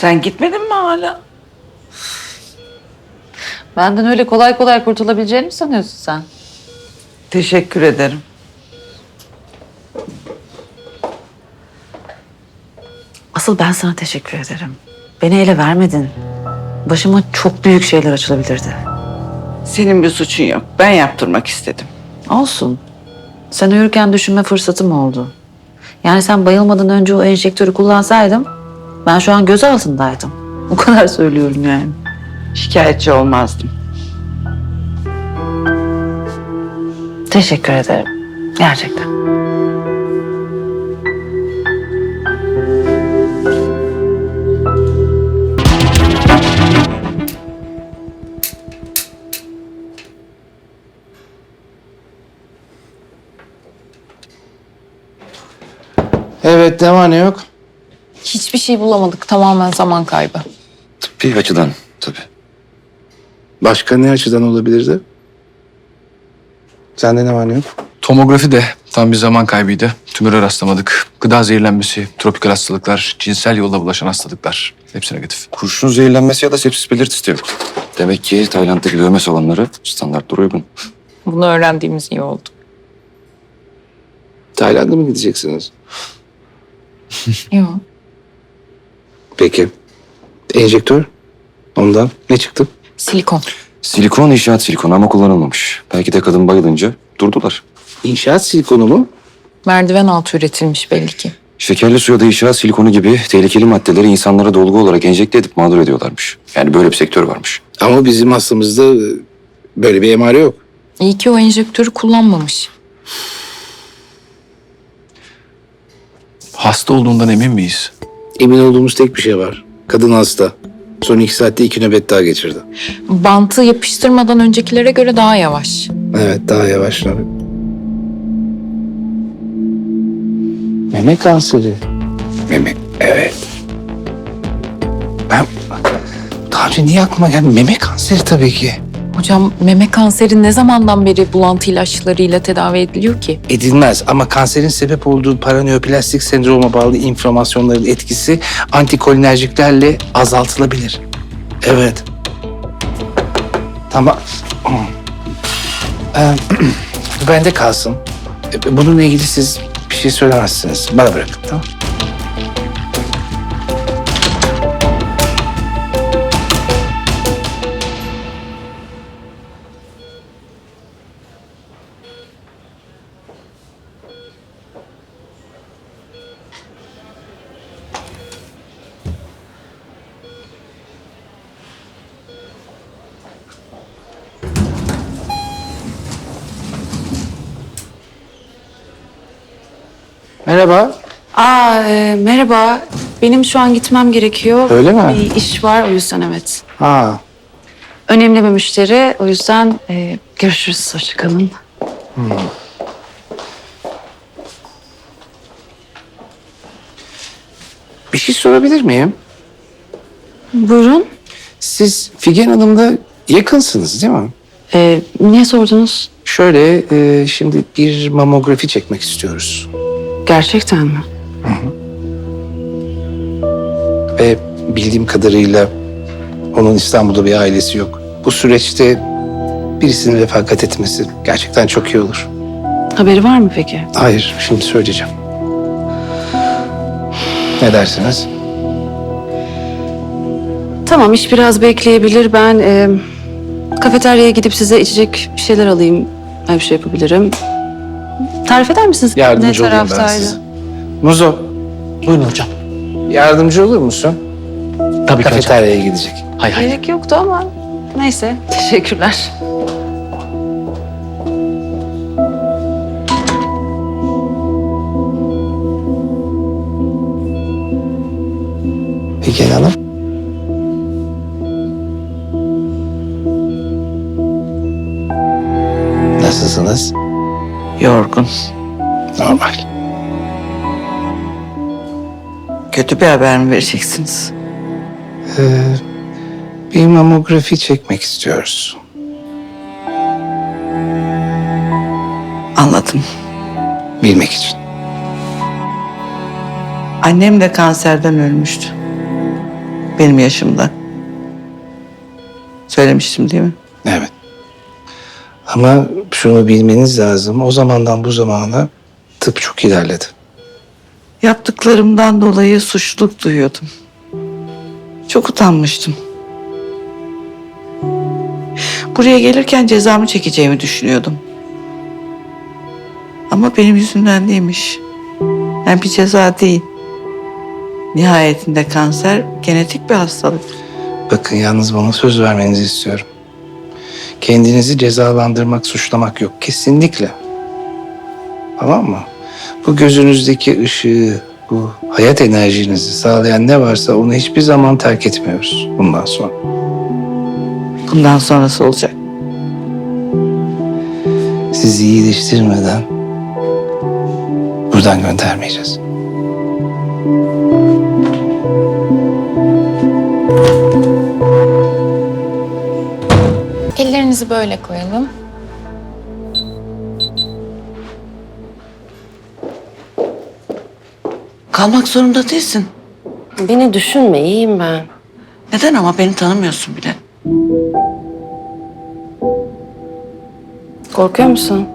Sen gitmedin mi hala? Benden öyle kolay kolay kurtulabileceğini mi sanıyorsun sen? Teşekkür ederim. Asıl ben sana teşekkür ederim. Beni ele vermedin. Başıma çok büyük şeyler açılabilirdi. Senin bir suçun yok. Ben yaptırmak istedim. Olsun. Sen uyurken düşünme fırsatım oldu. Yani sen bayılmadan önce o enjektörü kullansaydım ben şu an göz altındaydım. O kadar söylüyorum yani. Şikayetçi olmazdım. Teşekkür ederim. Gerçekten. Evet ne var ne yok? Hiçbir şey bulamadık. Tamamen zaman kaybı. Bir açıdan tabii. Başka ne açıdan olabilirdi? Sende ne var ne yok? Tomografi de tam bir zaman kaybıydı. Tümöre rastlamadık. Gıda zehirlenmesi, tropikal hastalıklar, cinsel yolla bulaşan hastalıklar. Hepsi negatif. Kurşun zehirlenmesi ya da sepsis belirtisi de yok. Demek ki Tayland'daki dövme salonları standartlara uygun. Bunu öğrendiğimiz iyi oldu. Tayland'a mı gideceksiniz? Yok. Peki. Enjektör? Ondan ne çıktı? Silikon. Silikon inşaat silikonu ama kullanılmamış. Belki de kadın bayılınca durdular. İnşaat silikonu mu? Merdiven altı üretilmiş belli ki. Şekerli suya da inşaat silikonu gibi tehlikeli maddeleri insanlara dolgu olarak enjekte edip mağdur ediyorlarmış. Yani böyle bir sektör varmış. Ama bizim hastamızda e, böyle bir emare yok. İyi ki o enjektörü kullanmamış. Hasta olduğundan emin miyiz? Emin olduğumuz tek bir şey var. Kadın hasta. Son iki saatte iki nöbet daha geçirdi. Bantı yapıştırmadan öncekilere göre daha yavaş. Evet daha yavaş. Meme kanseri. Meme, evet. Ben daha önce niye aklıma geldi? Meme kanseri tabii ki. Hocam meme kanseri ne zamandan beri bulantı ilaçlarıyla tedavi ediliyor ki? edilmez ama kanserin sebep olduğu paraneoplastik sendroma bağlı inflamasyonların etkisi antikolinerjiklerle azaltılabilir. Evet. Tamam. Ee, bende kalsın. Ee, Bununla ilgili siz bir şey söylemezsiniz. Bana bırakın tamam Merhaba. Aa, e, merhaba. Benim şu an gitmem gerekiyor. Öyle mi? Bir iş var o yüzden evet. Ha, Önemli bir müşteri o yüzden e, görüşürüz. Hoşçakalın. bir şey sorabilir miyim? Buyurun. Siz Figen Hanım'la yakınsınız değil mi? E, niye sordunuz? Şöyle, e, şimdi bir mamografi çekmek istiyoruz. Gerçekten mi? Ve bildiğim kadarıyla onun İstanbul'da bir ailesi yok. Bu süreçte birisinin refakat etmesi gerçekten çok iyi olur. Haberi var mı peki? Hayır, şimdi söyleyeceğim. Ne dersiniz? Tamam iş biraz bekleyebilir. Ben e, kafeteryaya gidip size içecek bir şeyler alayım. Ben bir şey yapabilirim. Tarif eder misiniz? Yardımcı ne olayım ben taraftaydı? size. Muzo, Buyurun hocam. yardımcı olur musun? Tabii ki hocam. Kafeteryaya gidecek. Hay hay. Gerek yoktu ama neyse. Teşekkürler. Figen Hanım. Nasılsınız? Yorgun. Normal. Kötü bir haber mi vereceksiniz? Ee, bir mamografi çekmek istiyoruz. Anladım. Bilmek için. Annem de kanserden ölmüştü. Benim yaşımda. Söylemiştim değil mi? Evet. Ama şunu bilmeniz lazım. O zamandan bu zamana tıp çok ilerledi. Yaptıklarımdan dolayı suçluluk duyuyordum. Çok utanmıştım. Buraya gelirken cezamı çekeceğimi düşünüyordum. Ama benim yüzümden değilmiş. Yani bir ceza değil. Nihayetinde kanser genetik bir hastalık. Bakın yalnız bana söz vermenizi istiyorum. Kendinizi cezalandırmak, suçlamak yok. Kesinlikle. Tamam mı? Bu gözünüzdeki ışığı, bu hayat enerjinizi sağlayan ne varsa onu hiçbir zaman terk etmiyoruz bundan sonra. Bundan sonrası olacak. Sizi iyileştirmeden buradan göndermeyeceğiz. Ellerinizi böyle koyalım. Kalmak zorunda değilsin. Beni düşünme, iyiyim ben. Neden ama beni tanımıyorsun bile. Korkuyor musun?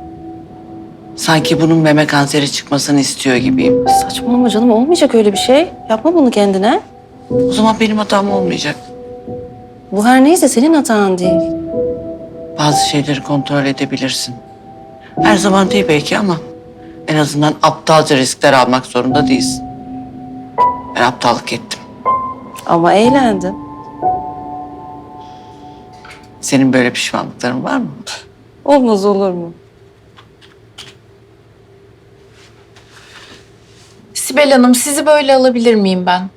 Sanki bunun meme kanseri çıkmasını istiyor gibiyim. Saçmalama canım, olmayacak öyle bir şey. Yapma bunu kendine. O zaman benim hatam olmayacak. Bu her neyse senin hatan değil. Bazı şeyleri kontrol edebilirsin. Her zaman değil belki ama en azından aptalca riskler almak zorunda değilsin. Ben aptallık ettim. Ama eğlendim. Senin böyle pişmanlıkların var mı? Olmaz olur mu? Sibel Hanım sizi böyle alabilir miyim ben?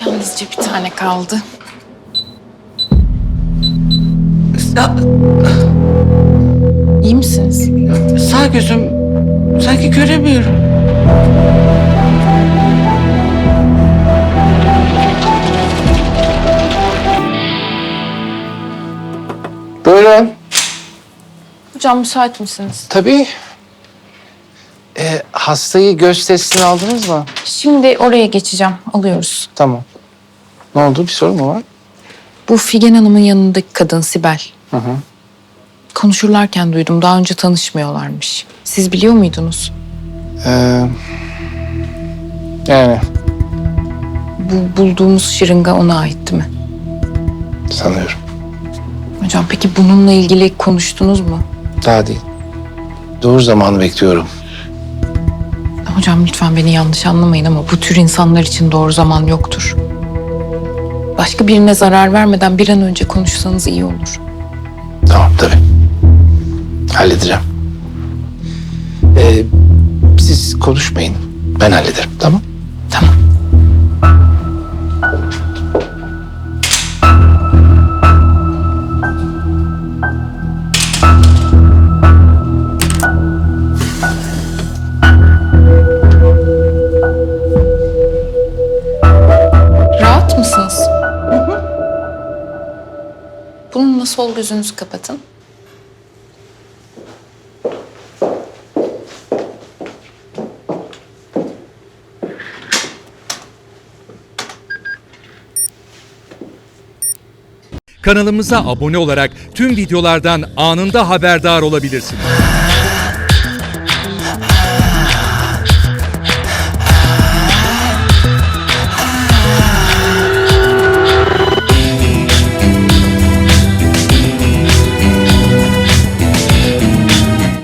Yalnızca bir tane kaldı. Ya, İyi misiniz? sağ gözüm sanki göremiyorum. Buyurun. Hocam müsait misiniz? Tabii. Ee, hastayı göz testini aldınız mı? Şimdi oraya geçeceğim. Alıyoruz. Tamam. Ne oldu? Bir sorun mu var? Bu Figen Hanım'ın yanındaki kadın Sibel. Hı hı. Konuşurlarken duydum. Daha önce tanışmıyorlarmış. Siz biliyor muydunuz? Ee, yani Bu bulduğumuz şırınga ona ait değil mi? sanıyorum. Hocam peki bununla ilgili konuştunuz mu? Daha değil. Doğru zamanı bekliyorum. Hocam lütfen beni yanlış anlamayın ama bu tür insanlar için doğru zaman yoktur. Başka birine zarar vermeden bir an önce konuşsanız iyi olur. Tamam tabii. Halledeceğim. Ee, siz konuşmayın. Ben hallederim. Tamam. Tamam. Bununla sol gözünüzü kapatın. Kanalımıza abone olarak tüm videolardan anında haberdar olabilirsiniz.